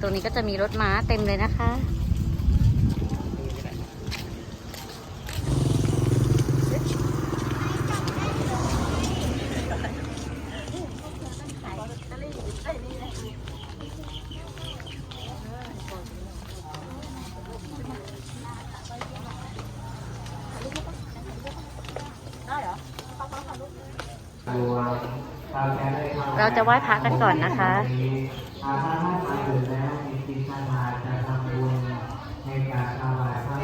ตัวนี้ก็จะมีรถม้าเต็มเลยนะคะเราจะไหระกันก่อนนะคะอาถ้าท่านมาถึงแล้วมีจิตศรัทธาจะทำบุญในการถวายพระ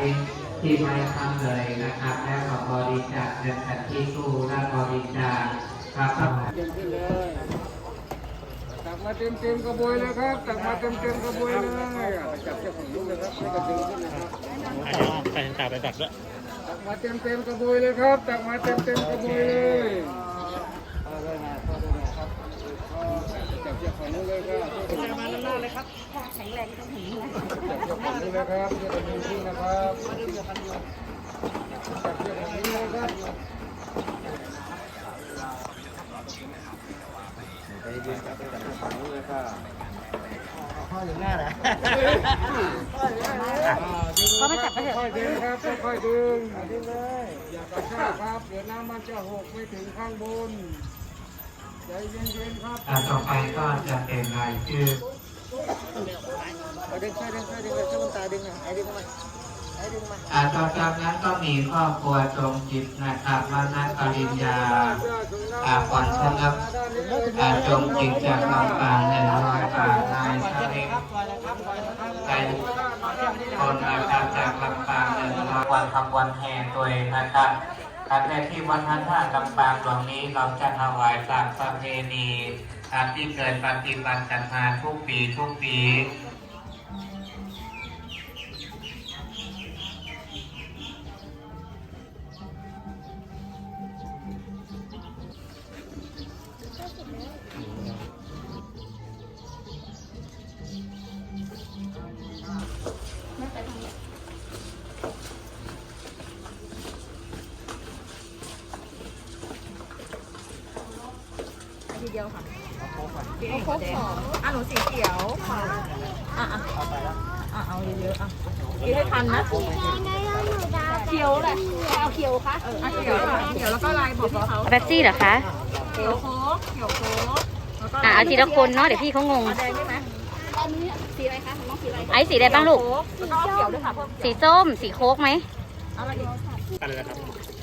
ที่ไม่ทำเลยนะครับและก็บริจาคเงินกันที่ตู้และบริจาคครับเต็มที่เลยตักมาเต็มเต็มๆกระบวยเลยครับตักมาเต็มเต็มๆกระบวยเลยอะจับเจ้าของลูกเลยครับไม่กระดึงขึ้นเลยครับอันนี้ใส่ตาไปตัดด้วยตักมาเต็มเต็มๆกระบวยเลยครับตักมาเต็มเต็มๆกระบวยเลยเอาเลยนะเอาเลยนะครับ จับเจ้าของลูกเลยครับจับมาหน้าเลยครับแข็งแรงต้องถึงจับเจ้าของลูกเลยครับเจ้าของลูกที่นะครับจับเจ้าของลูกเลยครับไปยืนจับเจ้าของลูกเลยครับพ่อมาจับไปเถอะค่อยๆดึงครับค่อยๆดึงดึงเลยอย่ากระชากครับเดี๋ยวน้ำมันจะหกไม่ถึงข้างบน อ่าต่อไปก็จะเป็นรายชื่อดึงช่วยดึงช่วยดึงช่วยตาดึงอะไอ้ดึงมาไอ้ดึงมาอ่าต่อจากนั้นก็มีครอบครัวตรงจิตนะครับมานัปริญญาอาขวัญชนะครับอาจงจิตจากลำปางในรอยป่านายชาลิกใจคนนะครับจากลำปางหนึ่งร้อยวันทำวันแห่ตัวเองนะครับ อันในที่วัดท่าท่าลำปางดวงนี้เราจะถวายตามประเพณีตามที่เกิดปฏิบัติกันมาทุกปีทุกปี ทีเดียวค่ะเอาโค้กสองอะหนูสีเขียวค่ะอะอะอะเอาเยอะๆอะกินให้ทันนะเขียวแหละเอาเขียวค่ะอะเขียวค่ะเขียวแล้วก็ลายบอกพี่เขาแบปซี่เหรอคะเขียวโค้กเขียวโค้กแล้วก็อะเอาทีละคนเนาะเดี๋ยวพี่เขางงเอาแดงใช่ไหมอันนี้สีอะไรคะน้องสีอะไรไอ้สีอะไรบ้างลูกแล้วก็เอาเขียวด้วยค่ะเพิ่มสีส้มสีโค้กไหมเอาอะไรอีกตัดเลยนะครับ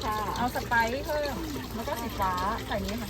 ค่ะเอาสไปซ์เพิ่มแล้วก็สีฟ้าใส่นี้ค่ะ